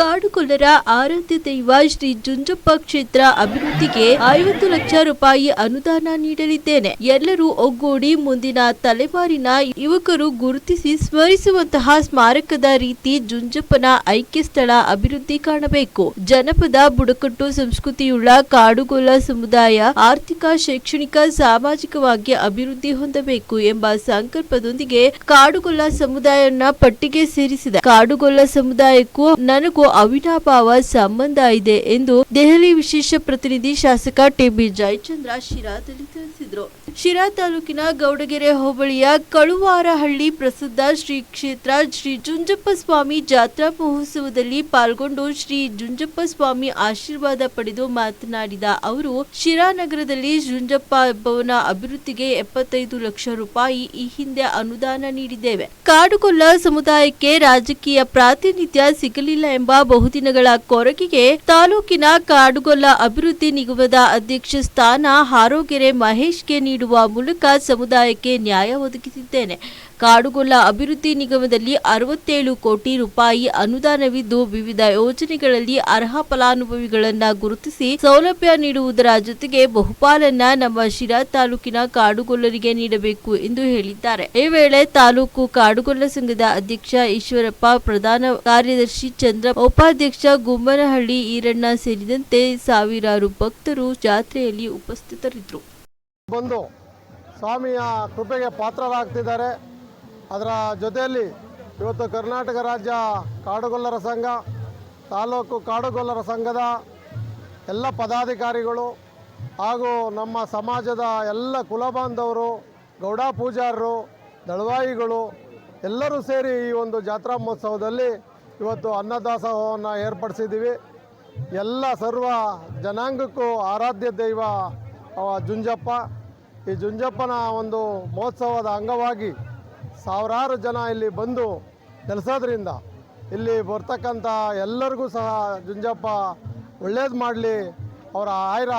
ಕಾಡುಗೊಲ್ಲರ ಆರಾಧ್ಯ ದೈವ ಶ್ರೀ ಜುಂಜಪ್ಪ ಕ್ಷೇತ್ರ ಅಭಿವೃದ್ಧಿಗೆ ಐವತ್ತು ಲಕ್ಷ ರೂಪಾಯಿ ಅನುದಾನ ನೀಡಲಿದ್ದೇನೆ. ಎಲ್ಲರೂ ಒಗ್ಗೂಡಿ ಮುಂದಿನ ತಲೆಮಾರಿನ ಯುವಕರು ಗುರುತಿಸಿ ಸ್ಮರಿಸುವಂತಹ ಸ್ಮಾರಕದ ರೀತಿ ಜುಂಜಪ್ಪನ ಐಕ್ಯ ಸ್ಥಳ ಅಭಿವೃದ್ಧಿ ಕಾಣಬೇಕು. ಜನಪದ ಬುಡಕಟ್ಟು ಸಂಸ್ಕೃತಿಯುಳ್ಳ ಕಾಡುಗೊಲ್ಲ ಸಮುದಾಯ ಆರ್ಥಿಕ, ಶೈಕ್ಷಣಿಕ, ಸಾಮಾಜಿಕವಾಗಿ ಅಭಿವೃದ್ಧಿ ಹೊಂದಬೇಕು ಎಂಬ ಸಂಕಲ್ಪದೊಂದಿಗೆ ಕಾಡುಗೊಲ್ಲ ಸಮುದಾಯವನ್ನ ಪಟ್ಟಿಗೆ ಸೇರಿಸಿದ. ಕಾಡುಗೊಲ್ಲ ಸಮುದಾಯಕ್ಕೂ ನನಗೂ ಅವಿನಾಭಾವ ಸಂಬಂಧ ಇದೆ ಎಂದು ದೆಹಲಿ ವಿಶೇಷ ಪ್ರತಿನಿಧಿ ಶಾಸಕ ಟಿಬಿ ಜಯಚಂದ್ರ ಶಿರಾದಲ್ಲಿ ತಿಳಿಸಿದರು. ಶಿರಾ ತಾಲೂಕಿನ ಗೌಡಗೆರೆ ಹೋಬಳಿಯ ಕಳುವಾರಹಳ್ಳಿ ಪ್ರಸಿದ್ಧ ಶ್ರೀ ಕ್ಷೇತ್ರ ಶ್ರೀ ಜುಂಜಪ್ಪ ಸ್ವಾಮಿ ಜಾತ್ರಾ ಮಹೋತ್ಸವದಲ್ಲಿ ಪಾಲ್ಗೊಂಡು ಶ್ರೀ ಜುಂಜಪ್ಪ ಸ್ವಾಮಿ ಆಶೀರ್ವಾದ ಪಡೆದು ಮಾತನಾಡಿದ ಅವರು ಶಿರಾ ನಗರದಲ್ಲಿ ಜುಂಜಪ್ಪ ಭವನ ಅಭಿವೃದ್ಧಿಗೆ ಎಪ್ಪತ್ತೈದು ಲಕ್ಷ ರೂಪಾಯಿ ಈ ಹಿಂದೆ ಅನುದಾನ ನೀಡಿದ್ದೇವೆ. ಕಾಡುಕೊಲ್ಲ ಸಮುದಾಯಕ್ಕೆ ರಾಜಕೀಯ ಪ್ರಾತಿನಿಧ್ಯ ಸಿಗಲಿಲ್ಲ ಎಂಬ ಬಹುದಿನಗಳ ಕೊರಗಿಗೆ ತಾಲೂಕಿನ ಕಾಡುಗೊಲ್ಲ ಅಭಿವೃದ್ಧಿ ನಿಗಮದ ಅಧ್ಯಕ್ಷ ಸ್ಥಾನ ಹಾರೋಗೆರೆ ಮಹೇಶ್ಗೆ ನೀಡುವ ಮೂಲಕ ಸಮುದಾಯಕ್ಕೆ ನ್ಯಾಯ ಒದಗಿಸಿದ್ದೇನೆ. ಕಾಡುಗೊಲ್ಲ ಅಭಿವೃದ್ಧಿ ನಿಗಮದಲ್ಲಿ ಅರವತ್ತೇಳು ಕೋಟಿ ರೂಪಾಯಿ ಅನುದಾನವಿದ್ದು ವಿವಿಧ ಯೋಜನೆಗಳಲ್ಲಿ ಅರ್ಹ ಫಲಾನುಭವಿಗಳನ್ನು ಗುರುತಿಸಿ ಸೌಲಭ್ಯ ನೀಡುವುದರ ಜೊತೆಗೆ ಬಹುಪಾಲನ್ನ ನಮ್ಮ ಶಿರಾ ತಾಲೂಕಿನ ಕಾಡುಗೊಲ್ಲರಿಗೆ ನೀಡಬೇಕು ಎಂದು ಹೇಳಿದ್ದಾರೆ. ಈ ವೇಳೆ ತಾಲೂಕು ಕಾಡುಗೊಲ್ಲ ಸಂಘದ ಅಧ್ಯಕ್ಷ ಈಶ್ವರಪ್ಪ, ಪ್ರಧಾನ ಕಾರ್ಯದರ್ಶಿ ಚಂದ್ರ, ಉಪಾಧ್ಯಕ್ಷ ಗುಮ್ಮನಹಳ್ಳಿ ಈರಣ್ಣ ಸೇರಿದಂತೆ ಸಾವಿರಾರು ಭಕ್ತರು ಜಾತ್ರೆಯಲ್ಲಿ ಉಪಸ್ಥಿತರಿದ್ದರು. ಬಂದು ಸ್ವಾಮಿಯ ಕೃಪೆಗೆ ಪಾತ್ರರಾಗ್ತಿದ್ದಾರೆ. ಅದರ ಜೊತೆಯಲ್ಲಿ ಇವತ್ತು ಕರ್ನಾಟಕ ರಾಜ್ಯ ಕಾಡುಗೊಲ್ಲರ ಸಂಘ, ತಾಲೂಕು ಕಾಡುಗೊಲ್ಲರ ಸಂಘದ ಎಲ್ಲ ಪದಾಧಿಕಾರಿಗಳು ಹಾಗೂ ನಮ್ಮ ಸಮಾಜದ ಎಲ್ಲ ಕುಲಬಾಂಧವರು ಗೌಡ ಪೂಜಾರರು, ದಳವಾಯಿಗಳು ಎಲ್ಲರೂ ಸೇರಿ ಈ ಒಂದು ಜಾತ್ರಾ ಮಹೋತ್ಸವದಲ್ಲಿ ಇವತ್ತು ಅನ್ನದಾಸೋಹವನ್ನು ಏರ್ಪಡಿಸಿದ್ದೀವಿ. ಎಲ್ಲ ಸರ್ವ ಜನಾಂಗಕ್ಕೂ ಆರಾಧ್ಯ ದೈವ ಜುಂಜಪ್ಪ. ಈ ಜುಂಜಪ್ಪನ ಒಂದು ಮಹೋತ್ಸವದ ಅಂಗವಾಗಿ ಸಾವಿರಾರು ಜನ ಇಲ್ಲಿ ಬಂದು ನೆಲೆಸೋದ್ರಿಂದ ಇಲ್ಲಿ ಬರ್ತಕ್ಕಂಥ ಎಲ್ಲರಿಗೂ ಸಹ ಜುಂಜಪ್ಪ ಒಳ್ಳೇದು ಮಾಡಲಿ. ಅವರ ಆಯುರ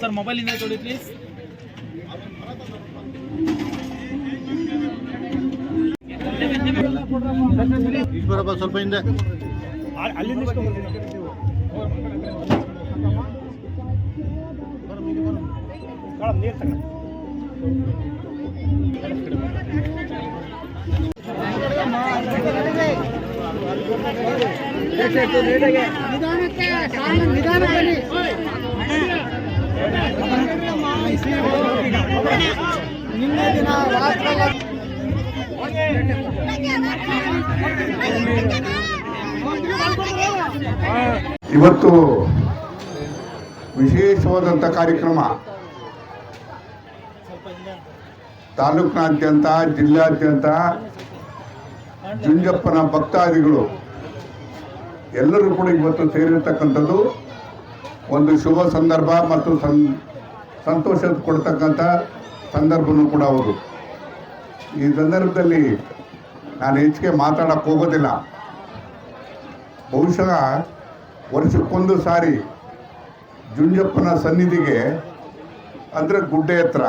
ಸರ್ ಮೊಬೈಲ್ ಮೊಬೈಲಿಂದ ಕೊಡಿ ಪ್ಲೀಸ್ ಈಶ್ವರಪ್ಪ ಸ್ವಲ್ಪ ಹಿಂದೆ. ಅಲ್ಲಿಂದ ನೀರು ತಗೊಂಡು ಇವತ್ತು ವಿಶೇಷವಾದಂಥ ಕಾರ್ಯಕ್ರಮ ತಾಲೂಕಿನಾದ್ಯಂತ ಜಿಲ್ಲಾದ್ಯಂತ ಜುಂಜಪ್ಪನ ಭಕ್ತಾದಿಗಳು ಎಲ್ಲರೂ ಕೂಡ ಇವತ್ತು ಸೇರಿರ್ತಕ್ಕಂಥದ್ದು ಒಂದು ಶುಭ ಸಂದರ್ಭ ಮತ್ತು ಸಂ, ಸಂತೋಷ ಕೊಡ್ತಕ್ಕಂಥ ಸಂದರ್ಭನೂ ಕೂಡ ಅವರು ಈ ಸಂದರ್ಭದಲ್ಲಿ ನಾನು ಹೆಚ್ಚಿಗೆ ಮಾತಾಡಕ್ಕೆ ಹೋಗೋದಿಲ್ಲ. ಬಹುಶಃ ವರ್ಷಕ್ಕೊಂದು ಸಾರಿ ಜುಂಜಪ್ಪನ ಸನ್ನಿಧಿಗೆ ಅಂದರೆ ಗುಡ್ಡೆ ಹತ್ರ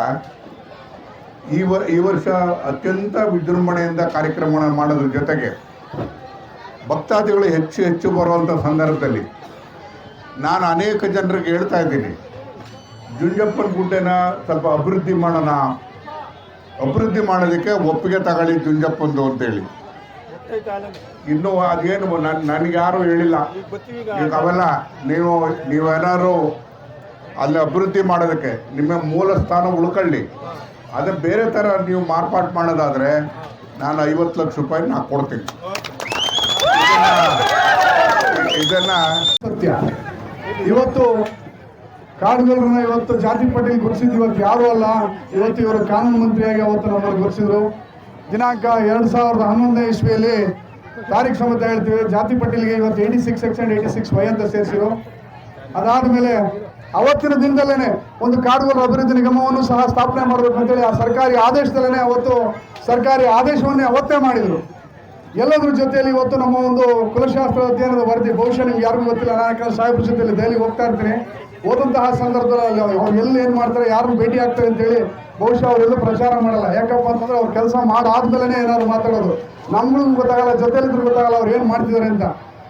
ಈ ವರ್, ಈ ವರ್ಷ ಅತ್ಯಂತ ವಿಜೃಂಭಣೆಯಿಂದ ಕಾರ್ಯಕ್ರಮವನ್ನು ಮಾಡೋದ್ರ ಜೊತೆಗೆ ಭಕ್ತಾದಿಗಳು ಹೆಚ್ಚು ಹೆಚ್ಚು ಬರುವಂಥ ಸಂದರ್ಭದಲ್ಲಿ ನಾನು ಅನೇಕ ಜನರಿಗೆ ಹೇಳ್ತಾ ಇದ್ದೀನಿ, ಜುಂಜಪ್ಪನ ಗುಡ್ಡೆನ ಸ್ವಲ್ಪ ಅಭಿವೃದ್ಧಿ ಮಾಡೋಣ. ಅಭಿವೃದ್ಧಿ ಮಾಡೋದಕ್ಕೆ ಒಪ್ಪಿಗೆ ತಗೊಳ್ಳಿ ಜುಂಜಪ್ಪಂದು ಅಂತೇಳಿ. ಇನ್ನು ಅದೇನು ನನ್, ನನಗೆ ಯಾರು ಹೇಳಿಲ್ಲ. ಅವೆಲ್ಲ ನೀವು, ನೀವೇನಾದ್ರು ಅಲ್ಲಿ ಅಭಿವೃದ್ಧಿ ಮಾಡೋದಕ್ಕೆ ನಿಮ್ಮ ಮೂಲ ಸ್ಥಾನ ಉಳ್ಕೊಳ್ಳಿ. ಅದೇ ಬೇರೆ ಥರ ನೀವು ಮಾರ್ಪಾಟ್ ಮಾಡೋದಾದರೆ ನಾನು ಐವತ್ತು ಲಕ್ಷ ರೂಪಾಯಿ ನಾನು ಕೊಡ್ತೀನಿ. ಇದನ್ನು ಸತ್ಯ ಇವತ್ತು ಕಾಡುಗೊಲ್ಲರನ್ನ ಇವತ್ತು ಜಾತಿ ಪಟೇಲ್ ಗುರುಸಿದ್ದು ಇವತ್ತು ಯಾರು ಅಲ್ಲ. ಇವತ್ತು ಇವರು ಕಾನೂನು ಮಂತ್ರಿಯಾಗಿ ಅವತ್ತು ನಮ್ಮನ್ನು ಗುರುಸಿದ್ರು ದಿನಾಂಕ ಎರಡು ಸಾವಿರದ ಹನ್ನೊಂದನೇ ಇಸ್ವಿಯಲ್ಲಿ ತಾರೀಖ್ ಸಮೇತ ಹೇಳ್ತೀವಿ. ಜಾತಿ ಪಟೇಲ್ಗೆ ಇವತ್ತು eighty six section eighty six Y ಅಂತ ಸೇರಿಸಿರು ಅದಾದಮೇಲೆ ಅವತ್ತಿನ ದಿನದಲ್ಲೇ ಒಂದು ಕಾಡುಗೊಲ್ಲ ಅಭಿವೃದ್ಧಿ ನಿಗಮವನ್ನು ಸಹ ಸ್ಥಾಪನೆ ಮಾಡಬೇಕು ಅಂತೇಳಿ ಆ ಸರ್ಕಾರಿ ಆದೇಶದಲ್ಲೇ ಅವತ್ತು ಸರ್ಕಾರಿ ಆದೇಶವನ್ನೇ ಅವತ್ತೇ ಮಾಡಿದರು. ಎಲ್ಲದ್ರ ಜೊತೆಯಲ್ಲಿ ಇವತ್ತು ನಮ್ಮ ಒಂದು ಕುಲಶಾಸ್ತ್ರ ಅಧ್ಯಯನದ ವರದಿ, ಬಹುಶಃ ನಿಮ್ಗೆ ಯಾರಿಗೂ ಗೊತ್ತಿಲ್ಲ, ನಾನು ಸಾಹೇಬ್ರ ಜೊತೆಯಲ್ಲಿ ದೆಹಲಿ ಹೋಗ್ತಾ ಇರ್ತೀನಿ. ಓದಂತಹ ಸಂದರ್ಭದಲ್ಲಿ ಅವ್ರು ಎಲ್ಲಿ ಏನು ಮಾಡ್ತಾರೆ ಯಾರನ್ನು ಭೇಟಿ ಆಗ್ತಾರೆ ಅಂತೇಳಿ ಬಹುಶಃ ಅವರೆಲ್ಲೂ ಪ್ರಚಾರ ಮಾಡಲ್ಲ. ಯಾಕಪ್ಪ ಅಂತಂದ್ರೆ ಅವ್ರು ಕೆಲಸ ಮಾಡಾದ್ಮೇಲೆ ಏನಾದ್ರು ಮಾತಾಡೋದು. ನಮ್ಗೂ ಗೊತ್ತಾಗಲ್ಲ ಜೊತೆಲಿದ್ರು ಗೊತ್ತಾಗಲ್ಲ ಅವ್ರು ಏನು ಮಾಡ್ತಿದ್ದಾರೆ ಅಂತ.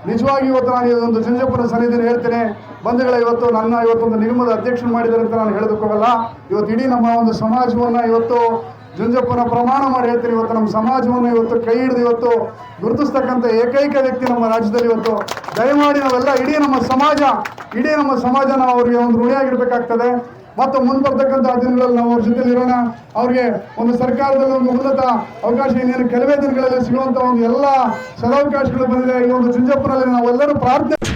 ನಿಜವಾಗಿ ಇವತ್ತು ನಾನು ಇದೊಂದು ಜಂಜಪ್ಪನ ಸನ್ನಿಧಿನ ಹೇಳ್ತೇನೆ. ಬಂಧುಗಳ, ಇವತ್ತು ನನ್ನ ಇವತ್ತೊಂದು ನಿಗಮದ ಅಧ್ಯಕ್ಷ ಮಾಡಿದ್ದಾರೆ ಅಂತ ನಾನು ಹೇಳೋದಕ್ಕೋಗಲ್ಲ. ಇವತ್ತು ಇಡೀ ನಮ್ಮ ಒಂದು ಸಮಾಜವನ್ನ ಇವತ್ತು ಜುಂಜಪ್ಪನ ಪ್ರಮಾಣ ಮಾಡಿ ಹೇಳ್ತೀನಿ. ಇವತ್ತು ನಮ್ಮ ಸಮಾಜವನ್ನು ಇವತ್ತು ಕೈ ಹಿಡಿದು ಇವತ್ತು ಗುರುತಿಸ್ತಕ್ಕಂಥ ಏಕೈಕ ವ್ಯಕ್ತಿ ನಮ್ಮ ರಾಜ್ಯದಲ್ಲಿ ಇವತ್ತು. ದಯಮಾಡಿ ನಾವೆಲ್ಲ ಇಡೀ ನಮ್ಮ ಸಮಾಜ, ಇಡೀ ನಮ್ಮ ಸಮಾಜ ನಾವು ಅವರಿಗೆ ಒಂದು ಋಣಿಯಾಗಿರ್ಬೇಕಾಗ್ತದೆ. ಮತ್ತು ಮುಂದೆ ದಿನಗಳಲ್ಲಿ ನಾವು ಅವ್ರ ಜೊತೆ ಇರೋಣ. ಅವ್ರಿಗೆ ಒಂದು ಸರ್ಕಾರದಲ್ಲಿ ಒಂದು ಉನ್ನತ ಅವಕಾಶ ಇನ್ನೇನು ಕೆಲವೇ ದಿನಗಳಲ್ಲಿ ಸಿಗುವಂಥ ಒಂದು ಎಲ್ಲ ಸದಾವಕಾಶಗಳು ಬಂದಿದೆ. ಈ ಒಂದು ಜುಂಜಪ್ಪನಲ್ಲಿ ನಾವೆಲ್ಲರೂ ಪ್ರಾರ್ಥನೆ